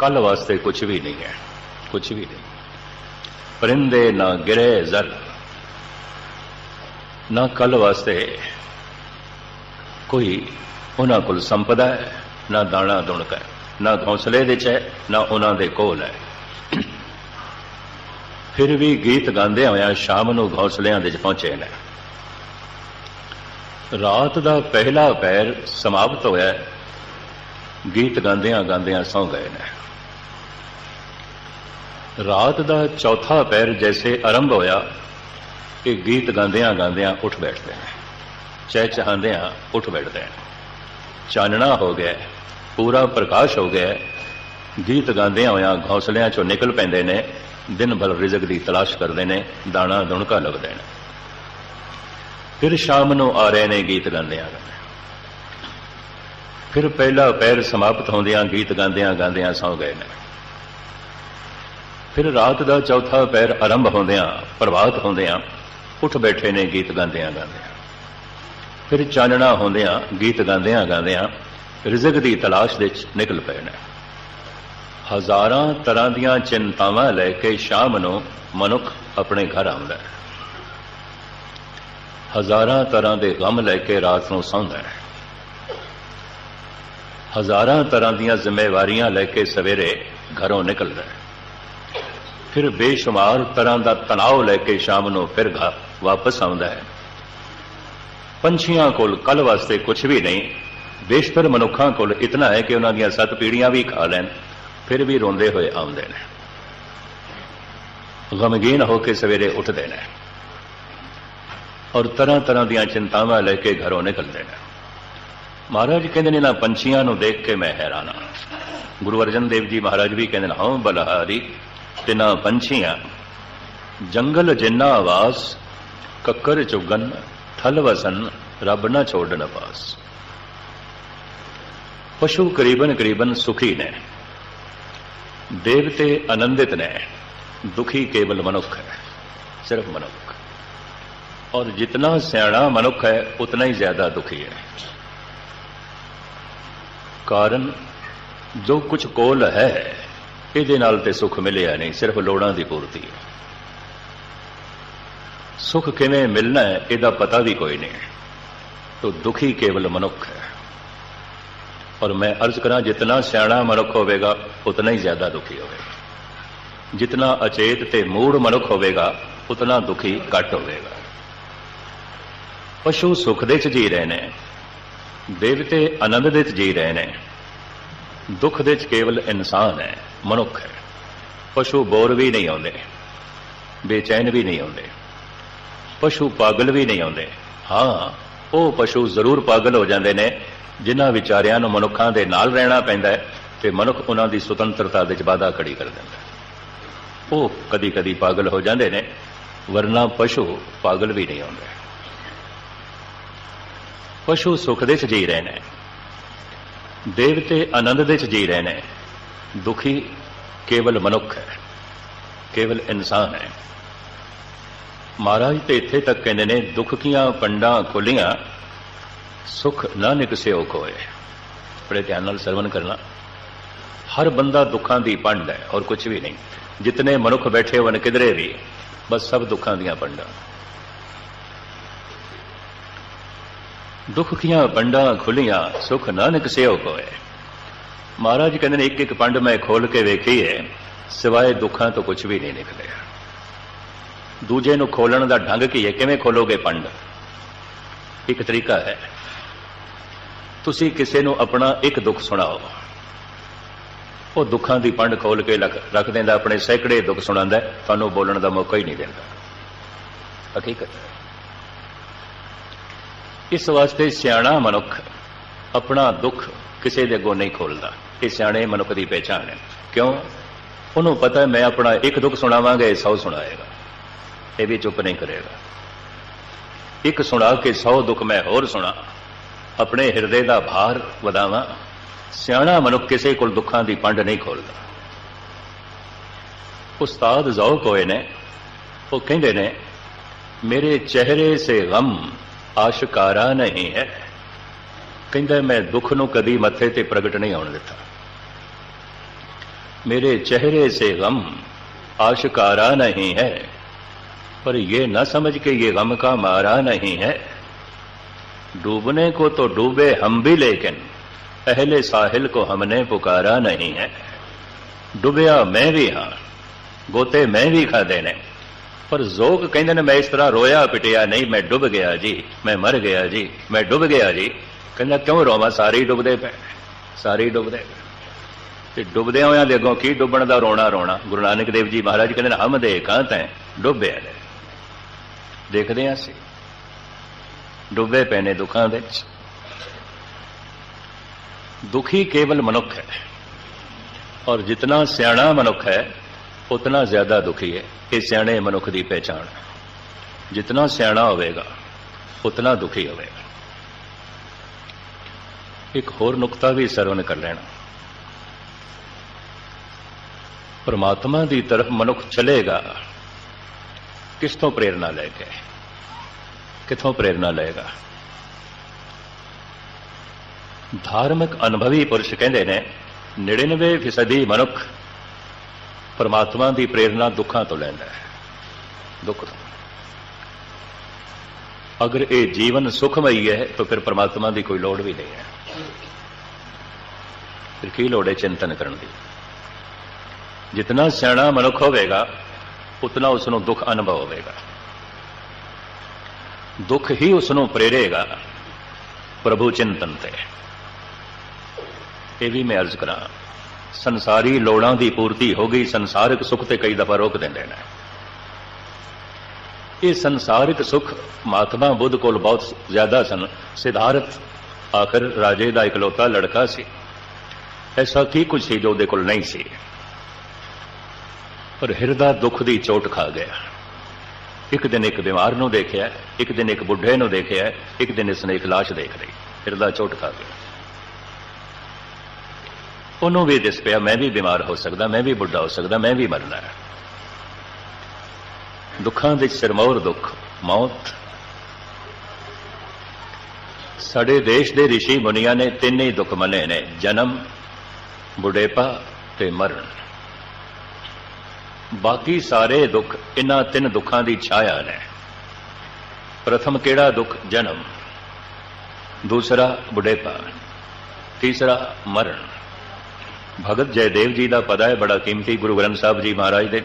ਕੱਲ ਵਾਸਤੇ ਕੁਝ ਵੀ ਨਹੀਂ ਹੈ ਕੁਝ ਵੀ ਨਹੀਂ। ਪਰਿੰਦੇ ਨਾ ਗਿਰੇ ਜ਼ਰ, ਨਾ ਕੱਲ ਵਾਸਤੇ ਕੋਈ ਉਹਨਾਂ ਕੋਲ ਸੰਪਦਾ ਹੈ, ਨਾ ਦਾਣਾ ਦੁਣਕ ਹੈ, ਨਾ ਹੌਸਲੇ ਦੇ ਚ ਹੈ ਨਾ ਉਹਨਾਂ ਦੇ ਕੋਲ ਹੈ। ਫਿਰ ਵੀ ਗੀਤ ਗਾਉਂਦੇ ਹੋਇਆਂ ਸ਼ਾਮ ਨੂੰ ਹੌਸਲਿਆਂ ਦੇ ਚ ਪਹੁੰਚੇ ਨੇ। ਰਾਤ ਦਾ ਪਹਿਲਾ ਪੈਰ ਸਮਾਪਤ ਹੋਇਆ, ਗੀਤ ਗਾਉਂਦਿਆਂ ਗਾਉਂਦਿਆਂ ਸੌਂ ਗਏ ਨੇ। ਰਾਤ ਦਾ ਚੌਥਾ ਪੈਰ ਜੈਸੇ ਆਰੰਭ ਹੋਇਆ ਕਿ ਗੀਤ ਗਾਉਂਦਿਆਂ ਗਾਉਂਦਿਆਂ ਉੱਠ ਬੈਠਦੇ ਨੇ। ਚਹਿ ਚਹਾਉਂਦਿਆਂ ਉੱਠ ਬੈਠਦੇ ਨੇ। ਚਾਨਣਾ ਹੋ ਗਿਆ, ਪੂਰਾ ਪ੍ਰਕਾਸ਼ ਹੋ ਗਿਆ, ਗੀਤ ਗਾਉਂਦਿਆਂ ਹੋਇਆਂ ਘੌਸਲਿਆਂ ਚੋਂ ਨਿਕਲ ਪੈਂਦੇ ਨੇ, ਦਿਨ ਭਰ ਰਿਜ਼ਕ ਦੀ ਤਲਾਸ਼ ਕਰਦੇ ਨੇ, ਦਾਣਾ ਦੁਣਕਾ ਲੱਗਦੇ ਨੇ। ਫਿਰ ਸ਼ਾਮ ਨੂੰ ਆ ਰਹੇ ਨੇ ਗੀਤ ਗਾਉਂਦਿਆਂ ਗਾਉਂਦਿਆਂ। ਫਿਰ ਪਹਿਲਾ ਪੈਰ ਸਮਾਪਤ ਹੁੰਦਿਆਂ ਗੀਤ ਗਾਉਂਦਿਆਂ ਗਾਉਂਦਿਆਂ ਸੌ ਗਏ ਨੇ। ਫਿਰ ਰਾਤ ਦਾ ਚੌਥਾ ਪੈਰ ਆਰੰਭ ਹੁੰਦਿਆਂ ਪ੍ਰਭਾਤ ਹੁੰਦਿਆਂ ਉੱਠ ਬੈਠੇ ਨੇ ਗੀਤ ਗਾਉਂਦਿਆਂ ਗਾਉਂਦਿਆਂ। ਫਿਰ ਚਾਨਣਾ ਹੁੰਦਿਆਂ ਗੀਤ ਗਾਉਂਦਿਆਂ ਗਾਉਂਦਿਆਂ ਰਿਜ਼ਕ ਦੀ ਤਲਾਸ਼ ਵਿੱਚ ਨਿਕਲ ਪਏ ਨੇ। ਹਜ਼ਾਰਾਂ ਤਰ੍ਹਾਂ ਦੀਆਂ ਚਿੰਤਾਵਾਂ ਲੈ ਕੇ ਸ਼ਾਮ ਨੂੰ ਮਨੁੱਖ ਆਪਣੇ ਘਰ ਆਉਂਦਾ ਹੈ। ਹਜ਼ਾਰਾਂ ਤਰ੍ਹਾਂ ਦੇ ਗਮ ਲੈ ਕੇ ਰਾਤ ਨੂੰ ਸੌਂਦਾ ਹੈ। ਹਜ਼ਾਰਾਂ ਤਰ੍ਹਾਂ ਦੀਆਂ ਜ਼ਿੰਮੇਵਾਰੀਆਂ ਲੈ ਕੇ ਸਵੇਰੇ ਘਰੋਂ ਨਿਕਲਦਾ ਹੈ। ਫਿਰ ਬੇਸ਼ੁਮਾਰ ਤਰ੍ਹਾਂ ਦਾ ਤਣਾਅ ਲੈ ਕੇ ਸ਼ਾਮ ਨੂੰ ਫਿਰ ਘਰ ਵਾਪਸ ਆਉਂਦਾ ਹੈ। ਪੰਛੀਆਂ ਕੋਲ ਕੱਲ ਵਾਸਤੇ ਕੁਝ ਵੀ ਨਹੀਂ ਬੇਸ਼ਤਰ ਮਨੁੱਖਾਂ ਕੋਲ ਇਤਨਾ ਹੈ ਕਿ ਉਹਨਾਂ ਦੀਆਂ ਸੱਤ ਪੀੜੀਆਂ ਵੀ ਖਾ ਲੈਣ, ਫਿਰ ਵੀ ਰੋਂਦੇ ਹੋਏ ਆਉਂਦੇ ਨੇ। ਗਮਗੀਨ ਹੋ ਕੇ ਸਵੇਰੇ ਉੱਠਦੇ ਨੇ ਔਰ ਤਰ੍ਹਾਂ ਤਰ੍ਹਾਂ ਦੀਆਂ ਚਿੰਤਾਵਾਂ ਲੈ ਕੇ ਘਰੋਂ ਨਿਕਲਦੇ ਨੇ। ਮਹਾਰਾਜ ਕਹਿੰਦੇ ਨੇ ਨਾ ਪੰਛੀਆਂ ਨੂੰ ਦੇਖ ਕੇ ਮੈਂ ਹੈਰਾਨ ਹਾਂ। ਗੁਰੂ ਅਰਜਨ ਦੇਵ ਜੀ ਮਹਾਰਾਜ ਵੀ ਕਹਿੰਦੇ ਨੇ ਹਾਂ ਬਲਹਾਰੀ ਤੇ ਨਾ ਪੰਛੀਆਂ, ਜੰਗਲ ਜਿੰਨਾ ਆਵਾਸ, ਕੱਕਰ ਚੁਗਨ ਥਲ ਵਸਨ, ਰੱਬ ਨਾ ਛੋੜਨ ਪਾਸ ਪਸ਼ੂ ਕਰੀਬਨ ਕਰੀਬਨ ਸੁਖੀ ਨੇ, ਦੇਵਤੇ ਆਨੰਦਿਤ ਨੇ, ਦੁਖੀ ਕੇਵਲ ਮਨੁੱਖ ਹੈ, ਸਿਰਫ ਮਨੁੱਖ। ਔਰ ਜਿਤਨਾ ਸਿਆਣਾ ਮਨੁੱਖ ਹੈ, ਉਤਨਾ ਹੀ ਜ਼ਿਆਦਾ ਦੁਖੀ ਹੈ। ਕਾਰਨ, ਜੋ ਕੁਝ ਕੋਲ ਹੈ ਇਹਦੇ ਨਾਲ ਤੇ ਸੁੱਖ ਮਿਲਿਆ ਨਹੀਂ, ਸਿਰਫ ਲੋੜਾਂ ਦੀ ਪੂਰਤੀ ਹੈ। ਸੁਖ ਕਿਵੇਂ ਮਿਲਣਾ ਹੈ, ਇਹਦਾ ਪਤਾ ਵੀ ਕੋਈ ਨਹੀਂ। ਤੋ ਦੁਖੀ ਕੇਵਲ ਮਨੁੱਖ ਹੈ। ਔਰ ਮੈਂ ਅਰਜ਼ ਕਰਾਂ, ਜਿਤਨਾ ਸਿਆਣਾ ਮਨੁੱਖ ਹੋਵੇਗਾ, ਉਤਨਾ ਹੀ ਜ਼ਿਆਦਾ ਦੁਖੀ ਹੋਵੇਗਾ। ਜਿਤਨਾ ਅਚੇਤ ਤੇ ਮੂੜ ਮਨੁੱਖ ਹੋਵੇਗਾ, ਉਤਨਾ ਦੁਖੀ ਘੱਟ ਹੋਵੇਗਾ। ਪਸ਼ੂ ਸੁਖ ਦੇ ਚ ਜੀ ਰਹੇ ਨੇ, ਦੇਵਤੇ ਆਨੰਦ ਦੇ ਚ ਜੀ ਰਹੇ ਨੇ। ਦੁੱਖ ਦੇ ਚ ਕੇਵਲ ਇਨਸਾਨ ਹੈ। ਮਨੁੱਖ ਹੈ। ਪਸ਼ੂ ਬੋਰ ਵੀ ਨਹੀਂ ਆਉਂਦੇ, ਬੇਚੈਨ ਵੀ ਨਹੀਂ ਆਉਂਦੇ, ਪਸ਼ੂ ਪਾਗਲ ਵੀ ਨਹੀਂ ਆਉਂਦੇ। ਹਾਂ, ਉਹ ਪਸ਼ੂ ਜ਼ਰੂਰ ਪਾਗਲ ਹੋ ਜਾਂਦੇ ਨੇ, ਜਿਨ੍ਹਾਂ ਵਿਚਾਰਿਆਂ ਨੂੰ ਮਨੁੱਖਾਂ ਦੇ ਨਾਲ ਰਹਿਣਾ ਪੈਂਦਾ ਹੈ ਤੇ ਮਨੁੱਖ ਉਹਨਾਂ ਦੀ ਸੁਤੰਤਰਤਾ ਦੇ ਵਾਧਾ ਖੜੀ ਕਰ ਦਿੰਦਾ ਉਹ ਕਦੀ ਕਦੀ ਪਾਗਲ ਹੋ ਜਾਂਦੇ ਨੇ, ਵਰਨਾ ਪਸ਼ੂ ਪਾਗਲ ਵੀ ਨਹੀਂ ਆਉਂਦੇ ਪਸ਼ੂ ਸੁਖ ਦੇ ਚ ਜੀ ਰਹੇ ਨੇ, ਦੇਵਤੇ ਆਨੰਦ ਦੇ ਚ ਜੀ ਰਹੇ ਨੇ ਦੁਖੀ ਕੇਵਲ ਮਨੁੱਖ ਹੈ, ਕੇਵਲ ਇਨਸਾਨ ਹੈ। ਮਹਾਰਾਜ ਤੇ ਇੱਥੇ ਤੱਕ ਕਹਿੰਦੇ ਨੇ, ਦੁੱਖ ਕੀਆਂ ਪੰਡਾਂ ਖੋਲੀਆਂ, ਸੁਖ ਨਾ ਨਿਕਸਿਓ ਕੋਏ। ਬੜੇ ਧਿਆਨ ਨਾਲ ਸਰਵਨ ਕਰਨਾ। ਹਰ ਬੰਦਾ ਦੁੱਖਾਂ ਦੀ ਪੰਡ ਹੈ ਔਰ ਕੁਝ ਵੀ ਨਹੀਂ। ਜਿਤਨੇ ਮਨੁੱਖ ਬੈਠੇ ਹੋਣ, ਕਿਧਰੇ ਵੀ, ਬਸ ਸਭ ਦੁੱਖਾਂ ਦੀਆਂ ਪੰਡਾਂ। ਦੁੱਖ ਕੀਆਂ ਪੰਡਾਂ ਖੁੱਲੀਆਂ, ਸੁਖ ਨਾ ਨਿਕਸਿਓ ਕੋਏ। ਮਹਾਰਾਜ ਕਹਿੰਦੇ ਨੇ ਇੱਕ ਇੱਕ ਪੰਡ ਮੈਂ ਖੋਲ ਕੇ ਵੇਖੀ ਹੈ ਸਿਵਾਏ ਦੁੱਖਾਂ ਤੋਂ ਕੁਝ ਵੀ ਨਹੀਂ ਨਿਕਲਿਆ। ਦੂਜੇ ਨੂੰ ਖੋਲਣ ਦਾ ਢੰਗ ਕੀ ਹੈ ਕਿਵੇਂ ਖੋਲੋਗੇ ਪੰਡ? ਇੱਕ ਤਰੀਕਾ ਹੈ। ਤੁਸੀਂ ਕਿਸੇ ਨੂੰ ਆਪਣਾ ਇੱਕ ਦੁੱਖ ਸੁਣਾਓ। ਉਹ ਦੁੱਖਾਂ ਦੀ ਪੰਡ ਖੋਲ ਕੇ ਰੱਖ ਦਿੰਦਾ, ਆਪਣੇ ਸੈਂਕੜੇ ਦੁੱਖ ਸੁਣਾਉਂਦਾ, ਤੁਹਾਨੂੰ ਬੋਲਣ ਦਾ ਮੌਕਾ ਹੀ ਨਹੀਂ ਦਿੰਦਾ। ਹਕੀਕਤ ਇਸ ਵਾਸਤੇ ਸਿਆਣਾ ਮਨੁੱਖ ਆਪਣਾ ਦੁੱਖ ਕਿਸੇ ਦੇ ਅੱਗੋਂ ਨਹੀਂ ਖੋਲਦਾ। ਇਹ ਸਿਆਣੇ ਮਨੁੱਖ ਦੀ ਪਛਾਣ ਹੈ। ਕਿਉਂ? ਉਹਨੂੰ ਪਤਾ ਮੈਂ ਆਪਣਾ ਇੱਕ ਦੁੱਖ ਸੁਣਾਵਾਂਗਾ, ਇਹ 100 ਸੁਣਾਏਗਾ। ਇਹ ਵੀ ਚੁੱਪ ਨਹੀਂ ਕਰੇਗਾ। ਇੱਕ ਸੁਣਾ ਕੇ 100 ਦੁੱਖ ਮੈਂ ਹੋਰ ਸੁਣਾ। ਆਪਣੇ ਹਿਰਦੇ ਦਾ ਭਾਰ ਵਧਾਵਾਂ। ਸਿਆਣਾ ਮਨੁੱਖ ਕਿਸੇ ਕੋਲ ਦੁੱਖਾਂ ਦੀ ਪੰਡ ਨਹੀਂ ਖੋਲਦਾ। ਉਸਤਾਦ ਜ਼ੌਕ ਹੋਏ ਨੇ। ਉਹ ਕਹਿੰਦੇ ਨੇ, ਮੇਰੇ ਚਿਹਰੇ ਸੇ ਗਮ ਆਸ਼ਕਾਰਾ ਨਹੀਂ ਹੈ। ਕਹਿੰਦਾ ਮੈਂ ਦੁੱਖ ਨੂੰ ਕਦੀ ਮੱਥੇ ਤੇ ਪ੍ਰਗਟ ਨਹੀਂ ਆਉਣ ਦਿੱਤਾ मेरे चेहरे से गम आशकारा नहीं है पर ये न समझ के ये गम का मारा नहीं है डूबने को तो डूबे हम भी लेकिन पहले साहिल को हमने पुकारा नहीं है ਡੁੱਬਿਆ ਮੈਂ ਵੀ ਹਾਂ ਗੋਤੇ ਮੈਂ ਵੀ ਖਾਦੇ ਨੇ ਪਰ ਜ਼ੋਗ ਕਹਿੰਦੇ ਨੇ ਮੈਂ ਇਸ ਤਰ੍ਹਾਂ ਰੋਇਆ ਪਿਟਿਆ ਨਹੀਂ ਮੈਂ ਡੁੱਬ ਗਿਆ ਜੀ ਮੈਂ ਮਰ ਗਿਆ ਜੀ ਮੈਂ ਡੁੱਬ ਗਿਆ ਜੀ ਕਹਿੰਦਾ, ਕਿਉਂ ਰੋਵਾਂ? ਸਾਰੇ ਹੀ ਡੁੱਬਦੇ ਪਏ ਸਾਰੇ ਹੀ ਡੁੱਬਦੇ ਪਏ ਤੇ ਡੁੱਬਦਿਆਂ ਹੋਇਆਂ ਦੇ ਅੱਗੋਂ ਕੀ ਡੁੱਬਣ ਦਾ ਰੋਣਾ ਰੋਣਾ? ਗੁਰੂ ਨਾਨਕ ਦੇਵ ਜੀ ਮਹਾਰਾਜ ਕਹਿੰਦੇ ਨੇ, ਹਮ ਦੇ ਕਾਂ ਤੈਂ ਡੁੱਬਿਆ ਨੇ। ਦੇਖਦੇ ਆਂ ਅਸੀਂ। ਡੁੱਬੇ ਪਏ ਨੇ ਦੁੱਖਾਂ ਵਿੱਚ। ਦੁਖੀ ਕੇਵਲ ਮਨੁੱਖ ਹੈ। ਔਰ ਜਿਤਨਾ ਸਿਆਣਾ ਮਨੁੱਖ ਹੈ, ਉਤਨਾ ਜ਼ਿਆਦਾ ਦੁਖੀ ਹੈ। ਇਹ ਸਿਆਣੇ ਮਨੁੱਖ ਦੀ ਪਹਿਚਾਣ ਹੈ। ਜਿਤਨਾ ਸਿਆਣਾ ਹੋਵੇਗਾ, ਉਤਨਾ ਦੁਖੀ ਹੋਵੇਗਾ। ਇੱਕ ਹੋਰ ਨੁਕਤਾ ਵੀ ਸਰਵਨ ਕਰ ਲੈਣਾ। ਪਰਮਾਤਮਾ ਦੀ ਤਰਫ ਮਨੁੱਖ ਚਲੇਗਾ ਕਿਸ ਤੋਂ ਪ੍ਰੇਰਣਾ ਲੈ ਕੇ, ਕਿਥੋਂ ਪ੍ਰੇਰਣਾ ਲਏਗਾ? ਧਾਰਮਿਕ ਅਨੁਭਵੀ ਪੁਰਸ਼ ਕਹਿੰਦੇ ਨੇ 99% ਫੀਸਦੀ ਮਨੁੱਖ ਪਰਮਾਤਮਾ ਦੀ ਪ੍ਰੇਰਣਾ ਦੁੱਖਾਂ ਤੋਂ ਲੈਂਦਾ ਹੈ, ਦੁੱਖ ਤੋਂ। ਅਗਰ ਇਹ ਜੀਵਨ ਸੁਖਮਈ ਹੈ, ਤਾਂ ਫਿਰ ਪਰਮਾਤਮਾ ਦੀ ਕੋਈ ਲੋੜ ਵੀ ਨਹੀਂ ਹੈ। ਫਿਰ ਕੀ ਲੋੜ ਹੈ ਚਿੰਤਨ ਕਰਨ ਦੀ? ਜਿਤਨਾ ਸਿਆਣਾ ਮਨੁੱਖ ਹੋਵੇਗਾ, ਉਤਨਾ ਉਸ ਨੂੰ ਦੁੱਖ ਅਨੁਭਵ ਹੋਵੇਗਾ। ਦੁੱਖ ਹੀ ਉਸ ਨੂੰ ਪ੍ਰੇਰੇਗਾ ਪ੍ਰਭੂ ਚਿੰਤਨ ਤੇ। ਇਹ ਵੀ ਮੈਂ ਅਰਜ਼ ਕਰਾਂ, ਸੰਸਾਰੀ ਲੋੜਾਂ ਦੀ ਪੂਰਤੀ ਹੋ ਗਈ, ਸੰਸਾਰਿਕ ਸੁੱਖ ਤੇ ਕਈ ਦਫਾ ਰੋਕ ਦਿੰਦੇ ਨੇ। ਇਹ ਸੰਸਾਰਿਕ ਸੁੱਖ ਮਹਾਤਮਾ ਬੁੱਧ ਕੋਲ ਬਹੁਤ ਜ਼ਿਆਦਾ ਸਨ, ਸਿਧਾਰਥ ਆਖਰ ਰਾਜੇ ਦਾ ਇਕਲੌਤਾ ਲੜਕਾ ਸੀ। ਐਸਾ ਕੀ ਕੁਝ ਸੀ ਜੋ ਉਹਦੇ ਕੋਲ ਨਹੀਂ ਸੀ? ਪਰ ਹਿਰਦਾ ਦੁੱਖ ਦੀ ਚੋਟ ਖਾ ਗਿਆ। ਇੱਕ ਦਿਨ ਇੱਕ ਬਿਮਾਰ ਨੂੰ ਦੇਖਿਆ, ਇੱਕ ਦਿਨ ਇੱਕ ਬੁੱਢੇ ਨੂੰ ਦੇਖਿਆ, ਇੱਕ ਦਿਨ ਇਸਨੇ ਇੱਕ ਲਾਸ਼ ਦੇਖ ਲਈ। ਹਿਰਦਾ ਚੋਟ ਖਾ ਗਿਆ। ਉਹਨੂੰ ਵੀ ਦਿਸ ਪਿਆ, ਮੈਂ ਵੀ ਬਿਮਾਰ ਹੋ ਸਕਦਾ, ਮੈਂ ਵੀ ਬੁੱਢਾ ਹੋ ਸਕਦਾ, ਮੈਂ ਵੀ ਮਰਨਾ ਹੈ। ਦੁੱਖਾਂ ਦੇ ਸਿਰਮੌਰ ਦੁੱਖ, ਮੌਤ ਸਾਡੇ ਦੇਸ਼ ਦੇ ઋષਿ ਮੁਨੀਆਂ ਨੇ ਤਿੰਨ ਹੀ ਦੁੱਖ ਮੰਨੇ ਨੇ, ਜਨਮ, ਬੁਢੇਪਾ ਤੇ ਮਰਨ। ਬਾਕੀ ਸਾਰੇ ਦੁੱਖ ਇਹਨਾਂ ਤਿੰਨ ਦੁੱਖਾਂ ਦੀ ਛਾਇਆ ਨੇ। ਪ੍ਰਥਮ ਕਿਹੜਾ ਦੁੱਖ? ਜਨਮ। ਦੂਸਰਾ ਬੁਢੇਪਾ। ਤੀਸਰਾ ਮਰਨ। ਭਗਤ ਜੈਦੇਵ ਜੀ ਦਾ ਪਦਾ ਹੈ, ਬੜਾ ਕੀਮਤੀ ਗੁਰੂ ਗ੍ਰੰਥ ਸਾਹਿਬ ਜੀ ਮਹਾਰਾਜ ਦੇ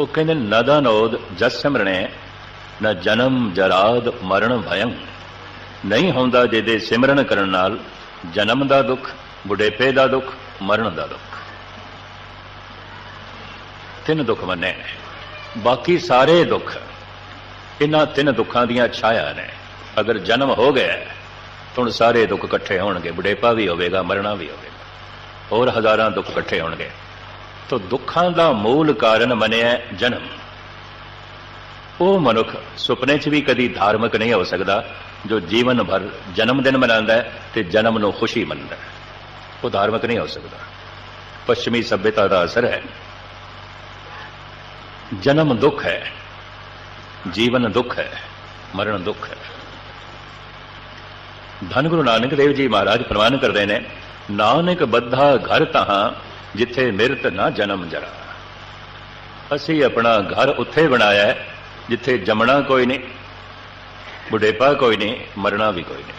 ਉਹ ਕਹਿੰਦੇ ਨਦਨੋਦ ਜਸ ਸਿਮਰਣੇ, ਨਾ ਜਨਮ ਜਰਾਦ ਮਰਨ ਭਯੰ। ਨਹੀਂ ਹੁੰਦਾ ਜਿਹਦੇ ਸਿਮਰਨ ਕਰਨ ਨਾਲ ਜਨਮ ਦਾ ਦੁੱਖ, ਬੁਢੇਪੇ ਦਾ ਦੁੱਖ, ਮਰਨ ਦਾ ਦੁੱਖ। ਤਿੰਨ ਦੁੱਖ ਮੰਨੇ ਨੇ। ਬਾਕੀ ਸਾਰੇ ਦੁੱਖ ਇਹਨਾਂ ਤਿੰਨ ਦੁੱਖਾਂ ਦੀਆਂ ਛਾਇਆ ਨੇ। ਅਗਰ ਜਨਮ ਹੋ ਗਿਆ, ਤਾਂ ਸਾਰੇ ਦੁੱਖ ਇਕੱਠੇ ਹੋਣਗੇ। ਬੁਢੇਪਾ ਵੀ ਹੋਵੇਗਾ, ਮਰਨਾ ਵੀ ਹੋਵੇਗਾ। ਹੋਰ ਹਜ਼ਾਰਾਂ ਦੁੱਖ ਇਕੱਠੇ ਹੋਣਗੇ। ਤਾਂ ਦੁੱਖਾਂ ਦਾ ਮੂਲ ਕਾਰਨ ਮੰਨਿਆ ਜਨਮ। ਉਹ ਮਨੁੱਖ ਸੁਪਨੇ 'ਚ ਵੀ ਕਦੀ ਧਾਰਮਿਕ ਨਹੀਂ ਹੋ ਸਕਦਾ ਜੋ ਜੀਵਨ ਭਰ ਜਨਮ ਦਿਨ ਮਨਾਉਂਦਾ ਹੈ ਤੇ ਜਨਮ ਨੂੰ ਖੁਸ਼ੀ ਮੰਨਦਾ ਹੈ। ਉਹ ਧਾਰਮਿਕ ਨਹੀਂ ਹੋ ਸਕਦਾ। ਪੱਛਮੀ ਸਭਿਅਤਾ ਦਾ ਅਸਰ ਹੈ। ਜਨਮ ਦੁੱਖ ਹੈ। ਜੀਵਨ ਦੁੱਖ ਹੈ। ਮਰਨ ਦੁੱਖ ਹੈ। ਧੰਨ ਗੁਰੂ ਨਾਨਕ ਦੇਵ ਜੀ ਮਹਾਰਾਜ ਪ੍ਰਮਾਨ ਕਰਦੇ ਨੇ, ਨਾਨਕ ਬੱਧਾ ਘਰ ਤਹਾਂ ਜਿੱਥੇ ਮਿਰਤ ਨਾ ਜਨਮ ਜਰਾ। ਅਸੀਂ ਆਪਣਾ ਘਰ ਉੱਥੇ ਬਣਾਇਆ ਜਿੱਥੇ ਜਮਣਾ ਕੋਈ ਨਹੀਂ। ਬੁਢੇਪਾ ਕੋਈ ਨਹੀਂ, ਮਰਨਾ ਵੀ ਕੋਈ ਨਹੀਂ।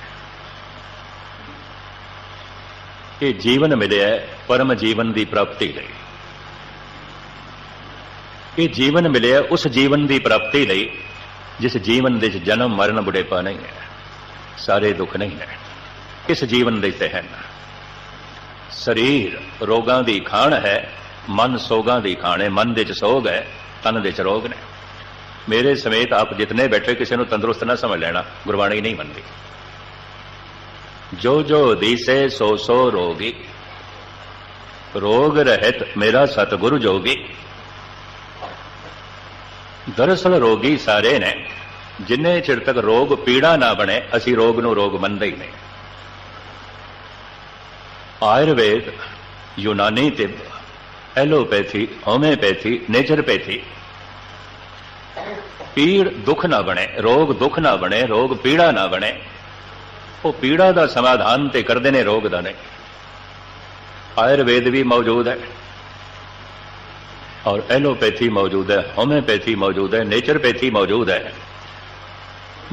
ਇਹ ਜੀਵਨ ਮਿਲਿਆ ਪਰਮ ਜੀਵਨ ਦੀ ਪ੍ਰਾਪਤੀ ਲਈ। ਇਹ ਜੀਵਨ ਮਿਲਿਆ ਉਸ ਜੀਵਨ ਦੀ ਪ੍ਰਾਪਤੀ ਲਈ, ਜਿਸ ਜੀਵਨ ਦੇ ਵਿੱਚ ਜਨਮ, ਮਰਨ, ਬੁਢੇਪਾ ਨਹੀਂ ਹੈ। ਸਾਰੇ ਦੁੱਖ ਨਹੀਂ ਹੈ। ਇਸ ਜੀਵਨ ਦੇ ਤੇ ਹਨ ਸਰੀਰ ਰੋਗਾਂ ਦੀ ਖਾਣ ਹੈ, ਮਨ ਸੋਗਾਂ ਦੀ ਖਾਣ ਹੈ, ਮਨ ਦੇ ਚ ਸੋਗ ਹੈ, ਤਨ ਦੇ ਚ ਰੋਗ ਨੇ। ਮੇਰੇ ਸਮੇਤ ਆਪ ਜਿਤਨੇ ਬੈਠੇ ਕਿਸੇ ਨੂੰ ਤੰਦਰੁਸਤ ਨਾ ਸਮਝ ਲੈਣਾ, ਗੁਰਬਾਣੀ ਨਹੀਂ ਮੰਨਦੀ। ਜੋ ਜੋ ਦੀਸੇ ਸੋ ਸੋ ਰੋਗੀ, ਰੋਗ ਰਹਿਤ ਮੇਰਾ ਸਤਿਗੁਰੂ ਜੋਗੀ। ਦਰਅਸਲ ਰੋਗੀ ਸਾਰੇ ਨੇ, ਜਿੰਨੇ ਚਿਰ ਤੱਕ ਰੋਗ ਪੀੜਾ ਨਾ ਬਣੇ, ਅਸੀਂ ਰੋਗ ਨੂੰ ਰੋਗ ਮੰਨਦੇ ਹੀ ਨਹੀਂ। ਆਯੁਰਵੇਦ, ਯੂਨਾਨੀ ਤਿੱਬ, ਐਲੋਪੈਥੀ, ਹੋਮਿਓਪੈਥੀ, ਨੇਚਰਪੈਥੀ ਪੀੜ ਦੁੱਖ ਨਾ ਬਣੇ, ਰੋਗ ਦੁੱਖ ਨਾ ਬਣੇ, ਰੋਗ ਪੀੜਾ ਨਾ ਬਣੇ। ਉਹ ਪੀੜਾ ਦਾ ਸਮਾਧਾਨ ਤੇ ਕਰਦੇ ਨੇ ਰੋਗ ਦਾ ਨਹੀਂ ਆਯੁਰਵੇਦ ਵੀ ਮੌਜੂਦ ਹੈ। ਔਰ ਐਲੋਪੈਥੀ ਮੌਜੂਦ ਹੈ, ਹੋਮਿਓਪੈਥੀ ਮੌਜੂਦ ਹੈ, ਨੇਚਰਪੈਥੀ ਮੌਜੂਦ ਹੈ।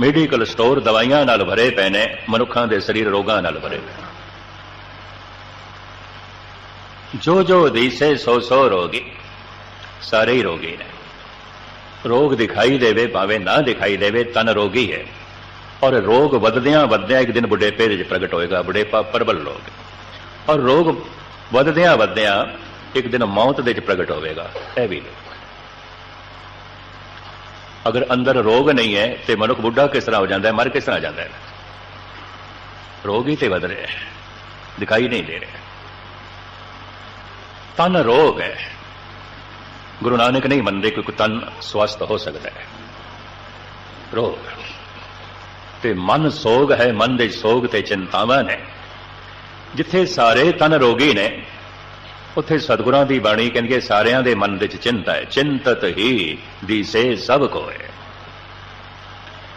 ਮੈਡੀਕਲ ਸਟੋਰ ਦਵਾਈਆਂ ਨਾਲ ਭਰੇ ਪਏ ਨੇ, ਮਨੁੱਖਾਂ ਦੇ ਸਰੀਰ ਰੋਗਾਂ ਨਾਲ ਭਰੇ ਪਏ ਜੋ ਜੋ ਦਿਸੇ ਸੋ ਸੋ ਰੋਗੀ, ਸਾਰੇ ਹੀ ਰੋਗੀ ਨੇ। ਰੋਗ ਦਿਖਾਈ ਦੇਵੇ ਭਾਵੇਂ ਨਾ ਦਿਖਾਈ ਦੇਵੇ, ਤਨ ਰੋਗੀ ਹੈ। ਔਰ ਰੋਗ ਵਧਦਿਆਂ ਵਧਦਿਆਂ ਇੱਕ ਦਿਨ ਬੁਢੇਪੇ ਵਿੱਚ ਪ੍ਰਗਟ ਹੋਏਗਾ, ਬੁਢੇਪਾ ਪ੍ਰਬਲ ਰੋਗ। ਔਰ ਰੋਗ ਵਧਦਿਆਂ ਵਧਦਿਆਂ ਇੱਕ ਦਿਨ ਮੌਤ ਦੇ ਵਿੱਚ ਪ੍ਰਗਟ ਹੋਵੇਗਾ, ਇਹ ਵੀ ਅਗਰ ਅੰਦਰ ਰੋਗ ਨਹੀਂ ਹੈ ਤੇ ਮਨੁੱਖ ਬੁੱਢਾ ਕਿਸ ਤਰ੍ਹਾਂ ਹੋ ਜਾਂਦਾ ਹੈ, ਮਰ ਕਿਸ ਤਰ੍ਹਾਂ ਜਾਂਦਾ ਹੈ? ਰੋਗ ਹੀ ਤੇ ਵਧ ਰਿਹਾ ਹੈ, ਦਿਖਾਈ ਨਹੀਂ ਦੇ ਰਿਹਾ। ਤਨ ਰੋਗ ਹੈ। ਗੁਰੂ ਨਾਨਕ ਨਹੀਂ ਮੰਨਦੇ ਕਿ ਤਨ ਸਵਸਥ ਹੋ ਸਕਦਾ ਹੈ। ਰੋਗ। ਤੇ ਮਨ ਸੋਗ ਹੈ, ਮਨ ਦੇ ਸੋਗ ਤੇ ਚਿੰਤਾਵਾਂ ਨੇ ਜਿੱਥੇ ਸਾਰੇ ਤਨ ਰੋਗੀ ਨੇ, ਉੱਥੇ ਸਤਿਗੁਰਾਂ ਦੀ ਬਾਣੀ ਕਹਿੰਦੀ ਸਾਰਿਆਂ ਦੇ ਮਨ ਵਿੱਚ ਚਿੰਤਾ ਹੈ। ਚਿੰਤਤ ਹੀ ਦਿਸੇ ਸਭ ਕੋਏ।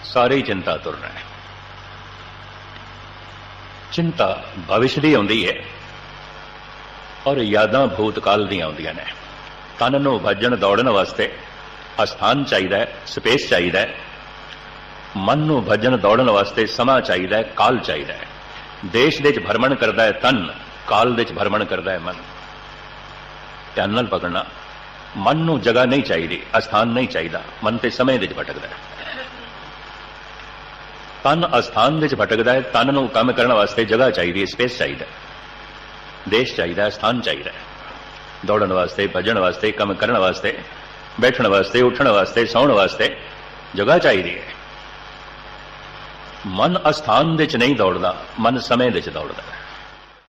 ਸਾਰੇ ਹੀ ਚਿੰਤਾ ਤੁਰਨਾ ਹੈ ਚਿੰਤਾ ਭਵਿਸ਼ ਦੀ ਆਉਂਦੀ ਹੈ ਔਰ ਯਾਦਾਂ ਭੂਤਕਾਲ ਦੀਆਂ ਆਉਂਦੀਆਂ ਨੇ। ਤਨ ਨੂੰ ਭੱਜਣ ਦੌੜਨ ਵਾਸਤੇ ਅਸਥਾਨ ਚਾਹੀਦਾ ਹੈ, ਸਪੇਸ ਚਾਹੀਦਾ ਹੈ। ਮਨ ਨੂੰ ਭਜਣ ਦੌੜਨ ਵਾਸਤੇ ਸਮਾਂ ਚਾਹੀਦਾ ਹੈ, ਕਾਲ ਚਾਹੀਦਾ ਹੈ। ਦੇਸ਼ ਦੇ ਵਿੱਚ ਭਰਮਣ ਕਰਦਾ ਹੈ ਤਨ, ਕਾਲ ਦੇ ਵਿੱਚ ਭਰਮਣ ਕਰਦਾ ਹੈ ਮਨ। ਧਿਆਨ ਨਾਲ ਪਕੜਨਾ। ਮਨ ਨੂੰ ਜਗ੍ਹਾ ਨਹੀਂ ਚਾਹੀਦੀ, ਅਸਥਾਨ ਨਹੀਂ ਚਾਹੀਦਾ। ਮਨ ਤੇ ਸਮੇਂ ਦੇ ਵਿੱਚ ਭਟਕਦਾ ਹੈ। ਤਨ ਅਸਥਾਨ ਦੇ ਵਿੱਚ ਭਟਕਦਾ ਹੈ, ਤਨ ਨੂੰ ਕੰਮ ਕਰਨ ਵਾਸਤੇ ਜਗ੍ਹਾ ਚਾਹੀਦੀ ਹੈ, ਸਪੇਸ ਚਾਹੀਦਾ ਹੈ। ਦੇਸ਼ ਚਾਹੀਦਾ ਹੈ ਸਥਾਨ ਚਾਹੀਦਾ ਹੈ। ਦੌੜਨ ਵਾਸਤੇ, ਭੱਜਣ ਵਾਸਤੇ, ਕੰਮ ਕਰਨ ਵਾਸਤੇ, ਬੈਠਣ ਵਾਸਤੇ, ਉੱਠਣ ਵਾਸਤੇ, ਸੌਣ ਵਾਸਤੇ ਜਗ੍ਹਾ ਚਾਹੀਦੀ ਹੈ। ਮਨ ਅਸਥਾਨ ਦੇ ਵਿੱਚ ਨਹੀਂ ਦੌੜਦਾ, ਮਨ ਸਮੇਂ ਦੇ ਵਿੱਚ ਦੌੜਦਾ ਹੈ।